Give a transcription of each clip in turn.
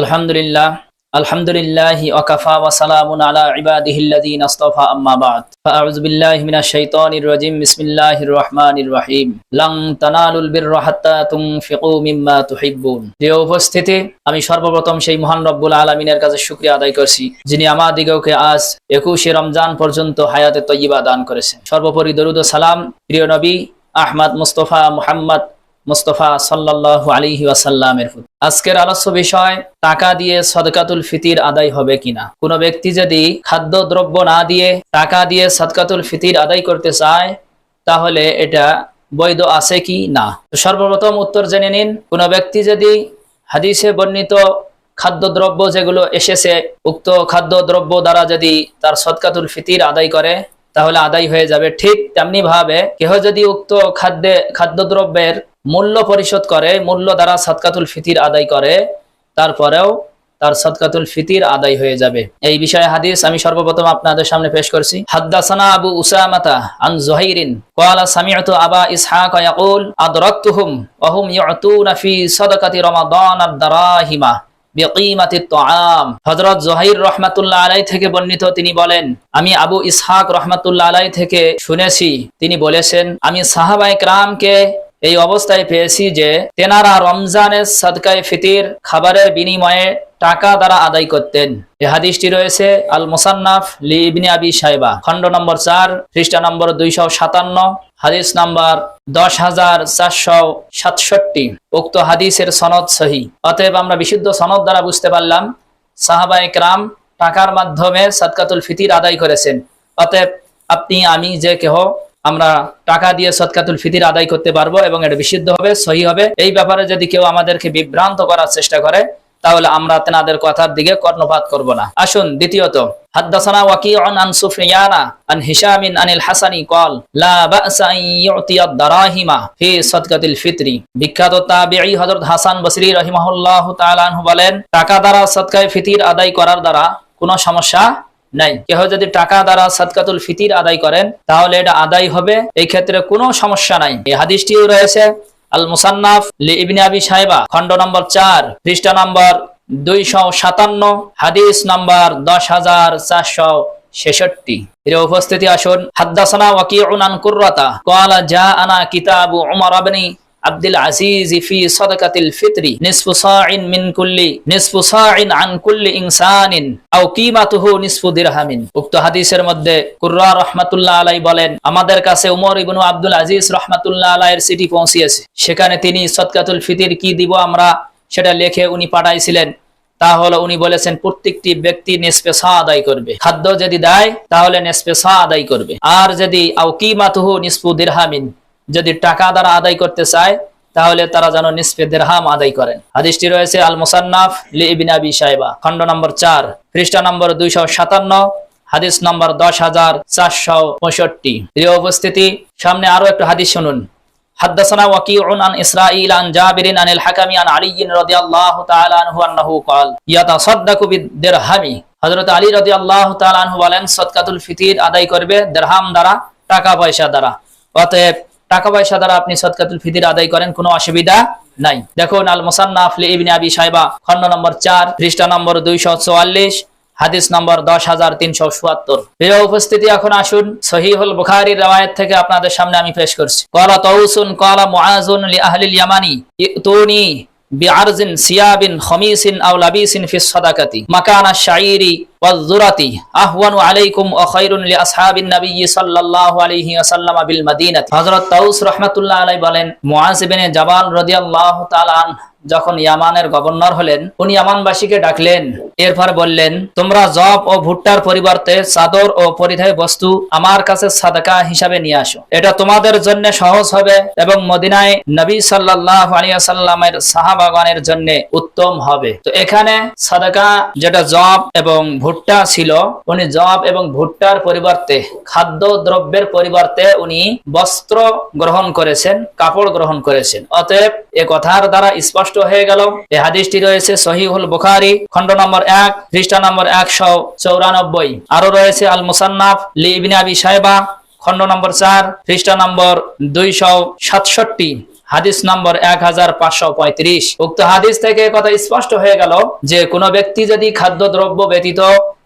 আলহামদুলিল্লাহ আলহামদুলিল্লাহ ওয়াকাফা ওয়া সালামুন আলা ইবাদিহিল্লাযীন আসতাফা, আম্মা বাদ। ফাআউযু বিল্লাহি মিনাশ শাইতানির রাজিম, বিসমিল্লাহির রহমানির রহিম। লাং তানালুল বিররা হাত্তা তুনফিকু মিম্মা তুহিব্বুন। প্রিয় উপস্থিতি, আমি সর্বপ্রথম সেই মহান রব্বুল আলামিনের কাছে শুকরিয়া আদায় করছি, যিনি আমাদিগকে আজ একুশে রমজান পর্যন্ত হায়াতে তয়্যিবা দান করেছেন। সর্বোপরি দরুদ ও সালাম, প্রিয় নবী আহমদ মুস্তফা মুহাম্মদ মুস্তফা সাল্লাল্লাহু আলাইহি ওয়াসাল্লামের প্রতি। আজকের আলোচ্য বিষয়, টাকা দিয়ে সদকাতুল ফিতির আদায় হবে কিনা? কোন ব্যক্তি যদি খাদ্য দ্রব্য না দিয়ে টাকা দিয়ে সদকাতুল ফিতির আদায় করতে চায়, তাহলে এটা বৈধ আছে কি না? সর্বপ্রথম উত্তর জেনে নিন। কোন ব্যক্তি যদি হাদিসে বর্ণিত খাদ্যদ্রব্য যেগুলো এসেছে, উক্ত খাদ্যদ্রব্য দ্বারা যদি তার সদকাতুল ফিতির আদায় করে তাহলে আদায় হয়ে যাবে। ঠিক তেমনি ভাবে কেহ যদি উক্ত খাদ্যে, খাদ্যদ্রব্যের মূল্য পরিশোধ করে, মূল্য দ্বারা সৎকাতুল ফিতির আদায় করে, তারপরেও তার সদকাতুল ফিতির আদায় হয়ে যাবে। এই বিষয়ে হাদিস আমি সর্বপ্রথম আপনাদের সামনে পেশ করছি। হাদ্দাসানা আবু উসামাতা আন জুহাইরিন ক্বালা সামি'তু আবা ইসহাক ইয়াকুল আদরাকতুহুম ওয়া হুম ফি সাদাকাতি রমাদান আদ-দারাহিমা তোয়াম হজরত জহির রহমাতুল্লাহ আলাই থেকে বর্ণিত তিনি বলেন, আমি আবু ইসহাক রহমাতুল্লাহ আলাই থেকে শুনেছি। তিনি বলেছেন, আমি সাহাবাইক রামকে এই অবস্থায় পেয়েছি যে তেনারা রমজানের সদকায়ে ফিতির খাবারের বিনিময়ে টাকা দ্বারা আদায় করতেন। এই হাদিসটি রয়েছে আল মুসান্নাফ লি ইবনে আবি সাইবা খণ্ড নম্বর চার খ্রিস্টা নম্বর দুইশো সাতান্ন, হাদিস নাম্বার দশ হাজার চারশো সাতষট্টি। উক্ত হাদিসের সনদ সহি। অতএব আমরা বিশুদ্ধ সনদ দ্বারা বুঝতে পারলাম, সাহাবা একরাম টাকার মাধ্যমে সদকাতুল ফিতির আদায় করেছেন। অতএব আপনি, আমি যে কেহ আমরা টাকা দিয়ে সদকাতুল ফিতির আদায় করতে পারবো এবং এটা বিশুদ্ধ হবে সহি হবে এই ব্যাপারে যদি কেউ আমাদেরকে বিভ্রান্ত করার চেষ্টা করে তাহলে আমরা তেনাদের কথার দিকে কর্ণপাত করব না আসুন দ্বিতীয়ত حدثنا وكيع عن سفيان عن هشام عن الحسن قال لا بأس أن يعطي الدراهم في صدقة الفطر বিখ্যাত তাবিঈ হযরত হাসান বসরি রাহিমাহুল্লাহ তাআলা আনহু বলেন টাকা দ্বারা সদকায়ে ফিতির আদায় করার দ্বারা কোনো সমস্যা নাই। কেহ যদি টাকা দ্বারা সদকাতুল ফিতির আদায় করেন, তাহলে এটা আদায় হবে। এই ক্ষেত্রে কোনো সমস্যা নাই। এই হাদিসটিও রয়েছে আল মুসান্নাফ লি ইবনে আবি সাহেবা খণ্ড নম্বর চার, পৃষ্ঠা নম্বর দুইশো সাতান্ন, হাদিস নম্বর দশ হাজার চারশো ছেষট্টি। এর উপস্থিতি আসুন। হাদ্দাসানা ওয়াকিউন আন কুররাতা, ক্বালা জা আনা কিতাবু উমর ইবনে আব্দুল আজিজ ফি সাদাকাতিল ফিতরি, নিসফু সাইন মিন কুল্লি, নিসফু সাইন আন কুল্লি ইনসানিন, আও কিমাতুহু নিসফু দিরহামিন। উক্ত হাদিসের মধ্যে কুররা রাহমাতুল্লাহ আলাই বলেন, আমাদের কাছে উমর ইবনু আব্দুল আজিজ রাহমাতুল্লাহ আলাইয়ের চিঠি পৌঁছিয়েছে। সেখানে তিনি সদকাতুল ফিতির কি দিব আমরা সেটা লিখে উনি পাঠাইছিলেন। তা হলো উনি বলেছেন, প্রত্যেকটি ব্যক্তি নেসপে সা আদায় করবে। খাদ্য যদি দেয়, তাহলে নেসপে সা আদায় করবে। আর যদি আও কিমাতুহু নিসফু দিরহামিন যদি টাকা দ্বারা আদায় করতে চায় তাহলে তারা যেন নিসফে দেরহাম আদায় করেন হাদিসটি রয়েছে আল মুসান্নাফ লি ইবিন আবি সাহেবা খণ্ড নম্বর চার খ্রিস্টা নম্বর দুইশো সাতান্ন হাদিস নম্বর দশ হাজার চারশো পঁয়ষট্টি প্রিয় উপস্থিতি সামনে আরো একটা হাদিস শুনুন حدثنا وكيع عن اسرائيل عن جابر عن الحكم عن علي رضي الله تعالى عنه انه قال يتصدق بالدرهم হযরত আলী রাদিয়াল্লাহু তাআলা আনহু বলেন সদকাতুল ফিতির আদায় করবে দিরহাম দ্বারা টাকা পয়সা দ্বারা অতএব টাকা পয়সা দ্বারা আপনি সদকাতুল ফিতির আদায় করেন, কোনো অসুবিধা নাই। দেখুন আল মোসান্নাফ ইবনে আবি সাহেবা খন্ড নম্বর চার, পৃষ্ঠা নম্বর দুইশো চুয়াল্লিশ, হাদিস নম্বর দশ হাজার তিনশো সুয়াত্তর প্রিয় উপস্থিতি, এখন আসুন, সহিহুল বুখারির রওয়ায়াত থেকে আপনাদের সামনে আমি পেশ করছি। কলা তৌসুন কলা মুআজুন লি আহলিল ইয়ামানি, ইতুনি বিআরজিন, সিয়াবিন, খমিসিন, আও লাবিসিন ফিস সাদাকাতি। মাকানা শাইরি ওয়াজ-যুরাতি আহওয়ানু আলাইকুম ওয়া খায়রুন লি আসহাবিন নাবিয়্যি সাল্লাল্লাহু আলাইহি ওয়াসাল্লাম বিল মাদিনাতি। হযরত তাউস রাহমাতুল্লাহ আলাইহি বলেন, মুআজ ইবনে জাবাল রাদিয়াল্লাহু তাআলা যখন ইয়ামানের গভর্নর হলেন, উনি ইয়ামানবাসীকে ডাকলেন। এরপর বললেন, তোমরা জব ও ভুট্টার পরিবর্তে চাদর ও পরিধায় বস্তু আমার কাছে সাদাকা হিসাবে নিয়ে আসো। এটা তোমাদের জন্য সহজ হবে এবং মদিনায় নবী সাল্লাহ আলিয়াসাল্লামের সাহাবাগানের জন্য উত্তম হবে। তো এখানে সাদাকা যেটা জব এবং ভুট্টা ছিল, উনি জব এবং ভুট্টার পরিবর্তে, খাদ্য দ্রব্যের পরিবর্তে উনি বস্ত্র গ্রহণ করেছেন, কাপড় গ্রহণ করেছেন। অতএব এ কথার দ্বারা স্পষ্ট হয়ে গেল। এই হাদিসটি রয়েছে সহিহুল বুখারি, খণ্ড নম্বর এক খ্রিস্টা নম্বর একশো চৌরানব্বই। আরও রয়েছে আল মুসান্নাফ লি ইবনে আবি সাহেবা খণ্ড নম্বর চার খ্রিস্টা নম্বর দুইশো সাতষট্টি, হাদিস নম্বর এক হাজার পাঁচশো পঁয়ত্রিশ। উক্ত হাদিস থেকে কথা স্পষ্ট হয়ে গেল যে, কোনো ব্যক্তি যদি খাদ্য দ্রব্য ব্যতীত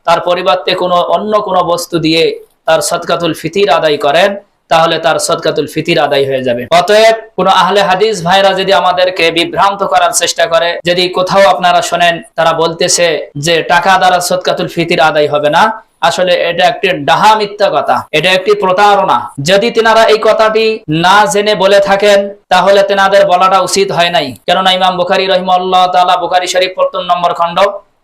তার পরিবর্তে কোনো অন্য কোনো বস্তু দিয়ে তার সৎকাতুল ফিতির আদায় করেন তাহলে তার সদকাতুল ফিতির আদায় হয়ে যাবে। অতএব কোন আহলে হাদিস ভাইরা যদি আমাদেরকে বিভ্রান্ত করার চেষ্টা করে, যদি কোথাও আপনারা শোনেন, তারা বলতেছে যে টাকা দ্বারা সদকাতুল ফিতির আদায় হবে না, আসলে এটা একটি ডাহা মিথ্যা কথা, এটা একটি প্রতারণা। যদি তিনারা এই কথাটি না জেনে বলে থাকেন, তাহলে তেনাদের বলাটা উচিত হয় নাই। কেননা ইমাম বুখারি রহিমাল্লাহ তালা বুখারী শরীফ প্রথম নম্বর খণ্ড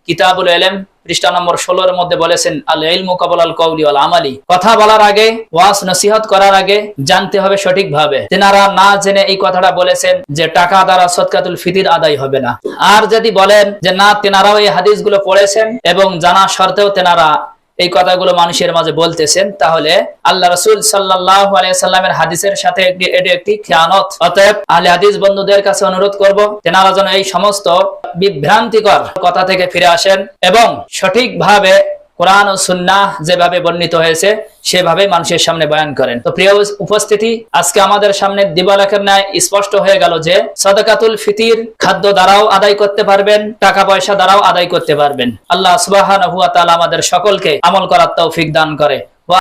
কিতাবুল এলেম, পৃষ্ঠা নম্বর ষোলোর মধ্যে বলেছেন আল ইলমু কাবল আল কৌলি আল আমালি। কথা বলার আগে, ওয়াজ নসিহত করার আগে জানতে হবে সঠিকভাবে। তেনারা না জেনে এই কথাটা বলেছেন যে টাকা দ্বারা সদকাতুল ফিতির আদায় হবে না। আর যদি বলেন যে না, তেনারাও এই হাদিসগুলো পড়েছেন এবং জানা সত্ত্বেও তেনারা এই কথাগুলো মানুষের মাঝে বলতেছেন, তাহলে আল্লাহ রসুল সাল্লাহ সাল্লামের হাদিসের সাথে এটি একটি খেয়ানত। অতএব আহলে হাদিস বন্ধুদের কাছে অনুরোধ করব, তেনারা যেন এই সমস্ত বিভ্রান্তিকর কথা থেকে ফিরে আসেন এবং সঠিকভাবে কোরআন ও সুন্নাহ যেভাবে বর্ণিত হয়েছে সেভাবে মানুষের সামনে বয়ান করেন। তো প্রিয় উপস্থিতি, আজকে আমাদের সামনে দিবালাকের ন্যায় স্পষ্ট হয়ে গেল যে সদকাতুল ফিতির খাদ্য দ্বারাও আদায় করতে পারবেন টাকা পয়সা দ্বারাও আদায় করতে পারবেন। আল্লাহ সুবাহ আমাদের সকলকে আমল করার তৌফিক দান করে।